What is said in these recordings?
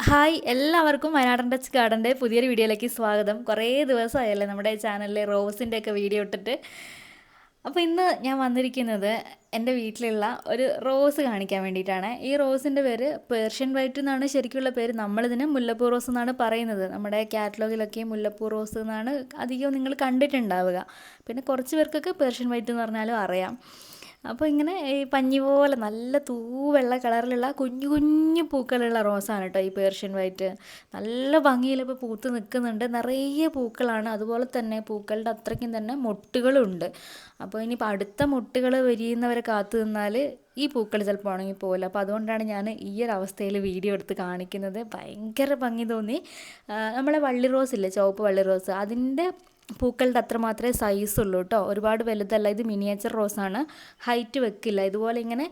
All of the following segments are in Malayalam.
ഹായ് എല്ലാവർക്കും വയനാടൻ ടച്ച് ഗാർഡന്റെ പുതിയൊരു വീഡിയോയിലേക്ക് സ്വാഗതം. കുറേ ദിവസമായല്ലേ നമ്മുടെ ചാനലിലെ റോസിന്റെ ഒക്കെ വീഡിയോ ഇട്ടിട്ട്. അപ്പോൾ ഇന്ന് ഞാൻ വന്നിരിക്കുന്നത് എന്റെ വീട്ടിലുള്ള ഒരു റോസ് കാണിക്കാൻ വേണ്ടിയിട്ടാണ്. ഈ റോസിന്റെ പേര് പേർഷ്യൻ വൈറ്റ് എന്നാണ് ശരിക്കുള്ള പേര്. നമ്മളിതിന് മുല്ലപ്പൂ റോസ് എന്നാണ് പറയുന്നത്. നമ്മുടെ കാറ്റലോഗിലൊക്കെ മുല്ലപ്പൂ റോസ് എന്നാണ് അധികം നിങ്ങൾ കണ്ടിട്ടുണ്ടാവുക. പിന്നെ കുറച്ച് പേർക്കൊക്കെ പേർഷ്യൻ വൈറ്റ് എന്ന് പറഞ്ഞാലും അറിയാം. അപ്പോൾ ഇങ്ങനെ ഈ പഞ്ഞി പോലെ നല്ല തൂവെള്ള കളറിലുള്ള കുഞ്ഞു കുഞ്ഞു പൂക്കളുള്ള റോസാണ് കേട്ടോ ഈ പേർഷ്യൻ വൈറ്റ്. നല്ല ഭംഗിയിൽ ഇപ്പോൾ പൂത്ത് നിൽക്കുന്നുണ്ട്. നിറയെ പൂക്കളാണ്. അതുപോലെ തന്നെ പൂക്കളുടെ അത്രയ്ക്കും തന്നെ മൊട്ടുകളുണ്ട്. അപ്പോൾ ഇനിയിപ്പോൾ അടുത്ത മൊട്ടുകൾ വിരിയുന്നവരെ കാത്തു നിന്നാൽ ഈ പൂക്കൾ ചിലപ്പോൾ ഉണങ്ങി പോകില്ല അപ്പോൾ അതുകൊണ്ടാണ് ഞാൻ ഈ ഒരു അവസ്ഥയിൽ വീഡിയോ എടുത്ത് കാണിക്കുന്നത്. ഭയങ്കര ഭംഗി തോന്നി. നമ്മളെ വള്ളി റോസ് ഇല്ലേ? ചുവപ്പ് വള്ളി റോസ്. അതിന്റെ പൂക്കളുടെ അത്ര മാത്രമേ സൈസ് ഉള്ളൂ കേട്ടോ ഒരുപാട് വലുതല്ല ഇത് മിനിയേച്ചർ റോസാണ് ഹൈറ്റ് വെക്കില്ല. ഇതുപോലെ ഇങ്ങനെ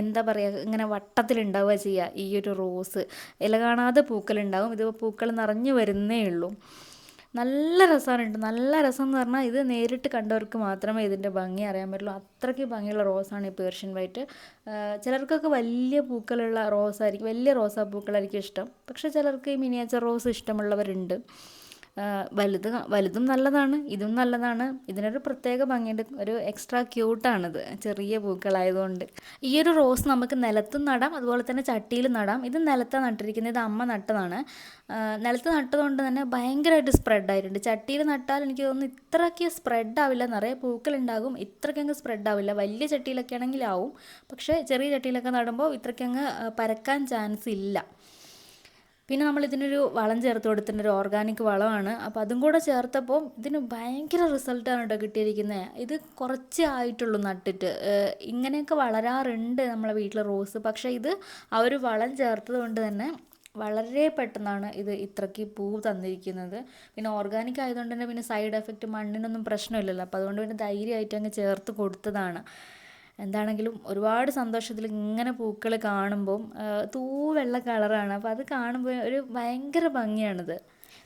എന്താ പറയുക ഇങ്ങനെ വട്ടത്തിലുണ്ടാവുക ചെയ്യുക ഈ ഒരു റോസ് ഇല കാണാതെ പൂക്കളുണ്ടാവും. ഇത് പൂക്കൾ നിറഞ്ഞു വരുന്നേ ഉള്ളൂ. നല്ല രസമാണ് നല്ല രസം എന്ന് പറഞ്ഞാൽ ഇത് നേരിട്ട് കണ്ടവർക്ക് മാത്രമേ ഇതിന്റെ ഭംഗി അറിയാൻ പറ്റുള്ളൂ. അത്രയ്ക്ക് ഭംഗിയുള്ള റോസാണ് ഈ പേർഷ്യൻ വൈറ്റ് ചിലർക്കൊക്കെ വലിയ പൂക്കളുള്ള റോസായിരിക്കും വലിയ റോസാ പൂക്കളായിരിക്കും ഇഷ്ടം. പക്ഷേ ചിലർക്ക് ഈ മിനിയേച്ചർ റോസ് ഇഷ്ടമുള്ളവരുണ്ട്. വലുത് വലുതും നല്ലതാണ് ഇതും നല്ലതാണ്. ഇതിനൊരു പ്രത്യേക ഭംഗിയുണ്ട്. ഒരു എക്സ്ട്രാ ക്യൂട്ടാണിത് ചെറിയ പൂക്കളായതുകൊണ്ട്. ഈ ഒരു റോസ് നമുക്ക് നിലത്തും നടാം അതുപോലെ തന്നെ ചട്ടിയിൽ നടാം. ഇത് നിലത്താണ് നട്ടിരിക്കുന്നത് ഇത് അമ്മ നട്ടതാണ്. നിലത്ത് നട്ടതുകൊണ്ട് തന്നെ ഭയങ്കരമായിട്ട് സ്പ്രെഡ് ആയിട്ടുണ്ട്. ചട്ടിയിൽ നട്ടാൽ എനിക്ക് തോന്നുന്നു ഇത്രയ്ക്ക് സ്പ്രെഡ് ആവില്ല. നിറയെ പൂക്കളുണ്ടാകും. ഇത്രയ്ക്കങ്ങ് സ്പ്രെഡ് ആവില്ല. വലിയ ചട്ടിയിലൊക്കെ ആണെങ്കിൽ ആവും. പക്ഷേ ചെറിയ ചട്ടിയിലൊക്കെ നടുമ്പോൾ ഇത്രയ്ക്കങ്ങ് പരക്കാൻ ചാൻസ് ഇല്ല. പിന്നെ നമ്മൾ ഇതിനൊരു വളം ചേർത്ത് കൊടുത്തിട്ടുണ്ട് ഒരു ഓർഗാനിക് വളമാണ്. അപ്പോൾ അതും കൂടെ ചേർത്തപ്പോൾ ഇതിന് ഭയങ്കര റിസൾട്ടാണ് കേട്ടോ കിട്ടിയിരിക്കുന്നത് ഇത് കുറച്ചേ ആയിട്ടുള്ളൂ നട്ടിട്ട്. ഇങ്ങനെയൊക്കെ വളരാറുണ്ട് നമ്മളെ വീട്ടിലെ റോസ്. പക്ഷേ ഇത് ആ ഒരു വളം ചേർത്തത് കൊണ്ട് തന്നെ വളരെ പെട്ടെന്നാണ് ഇത് ഇത്രയ്ക്ക് പൂ തന്നിരിക്കുന്നത്. പിന്നെ ഓർഗാനിക് ആയതുകൊണ്ട് തന്നെ പിന്നെ സൈഡ് എഫക്റ്റ് മണ്ണിനൊന്നും പ്രശ്നമില്ലല്ലോ. അപ്പോൾ അതുകൊണ്ട് പിന്നെ ധൈര്യമായിട്ട് അങ്ങ് ചേർത്ത് കൊടുത്തതാണ്. എന്താണെങ്കിലും ഒരുപാട് സന്തോഷത്തിൽ ഇങ്ങനെ പൂക്കൾ കാണുമ്പം തൂവെള്ള കളറാണ്. അപ്പോൾ അത് കാണുമ്പോൾ ഒരു ഭയങ്കര ഭംഗിയാണിത്.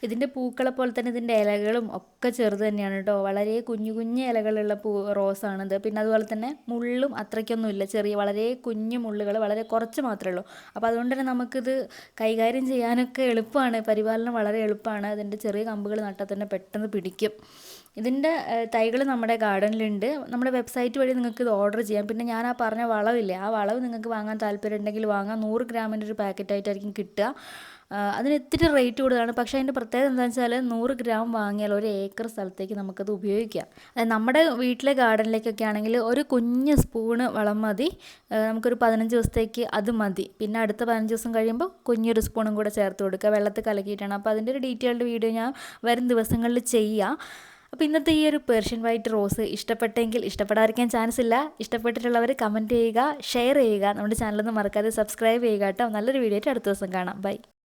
ഇതിന്റെ പൂക്കളെ പോലെ തന്നെ ഇതിന്റെ ഇലകളും ഒക്കെ ചെറുത് തന്നെയാണ് കേട്ടോ. വളരെ കുഞ്ഞു കുഞ്ഞു ഇലകളുള്ള പൂ റോസാണിത്. പിന്നെ അതുപോലെ തന്നെ മുള്ളും അത്രയ്ക്കൊന്നുമില്ല ചെറിയ വളരെ കുഞ്ഞു മുള്ളുകൾ വളരെ കുറച്ച് മാത്രമേ ഉള്ളൂ. അപ്പോൾ അതുകൊണ്ട് തന്നെ നമുക്കിത് കൈകാര്യം ചെയ്യാനൊക്കെ എളുപ്പമാണ്. പരിപാലനം വളരെ എളുപ്പമാണ്. അതിന്റെ ചെറിയ കമ്പുകൾ നട്ടാൽ തന്നെ പെട്ടെന്ന് പിടിക്കും. ഇതിന്റെ തൈകൾ നമ്മുടെ ഗാർഡനിലുണ്ട്. നമ്മുടെ വെബ്സൈറ്റ് വഴി നിങ്ങൾക്ക് ഇത് ഓർഡർ ചെയ്യാം. പിന്നെ ഞാൻ ആ പറഞ്ഞ വളവില്ലേ ആ വളവ് നിങ്ങൾക്ക് വാങ്ങാൻ താല്പര്യം ഉണ്ടെങ്കിൽ വാങ്ങാം. നൂറ് ഗ്രാമിന്റെ ഒരു പാക്കറ്റായിട്ടായിരിക്കും കിട്ടുക. അതിന് ഇത്തിരി റേറ്റ് കൂടുതലാണ്. പക്ഷേ അതിന്റെ പ്രത്യേകത എന്താണെന്ന് വെച്ചാൽ നൂറ് ഗ്രാം വാങ്ങിയാൽ ഒരു ഏക്കർ സ്ഥലത്തേക്ക് നമുക്കത് ഉപയോഗിക്കാം. നമ്മുടെ വീട്ടിലെ ഗാർഡനിലേക്കൊക്കെ ആണെങ്കിൽ ഒരു കുഞ്ഞ് സ്പൂണ് വളം മതി. നമുക്കൊരു പതിനഞ്ച് ദിവസത്തേക്ക് അത് മതി. പിന്നെ അടുത്ത പതിനഞ്ച് ദിവസം കഴിയുമ്പോൾ കുഞ്ഞൊരു സ്പൂണും കൂടെ ചേർത്ത് കൊടുക്കുക. വെള്ളത്തിൽ കലക്കിയിട്ടാണ്. അപ്പോൾ അതിന്റെ ഒരു ഡീറ്റെയിൽഡ് വീഡിയോ ഞാൻ വരും ദിവസങ്ങളിൽ ചെയ്യാം. അപ്പോൾ ഇന്നത്തെ ഈ ഒരു പേർഷ്യൻ വൈറ്റ് റോസ് ഇഷ്ടപ്പെട്ടെങ്കിൽ ഇഷ്ടപ്പെടാതിരിക്കാൻ ചാൻസ് ഇല്ല. ഇഷ്ടപ്പെട്ടിട്ടുള്ളവർ കമന്റ് ചെയ്യുക ഷെയർ ചെയ്യുക. നമ്മുടെ ചാനലൊന്നും മറക്കാതെ സബ്സ്ക്രൈബ് ചെയ്യുക കേട്ടോ. നല്ലൊരു വീഡിയോ ആയിട്ട് അടുത്ത ദിവസം കാണാം. ബൈ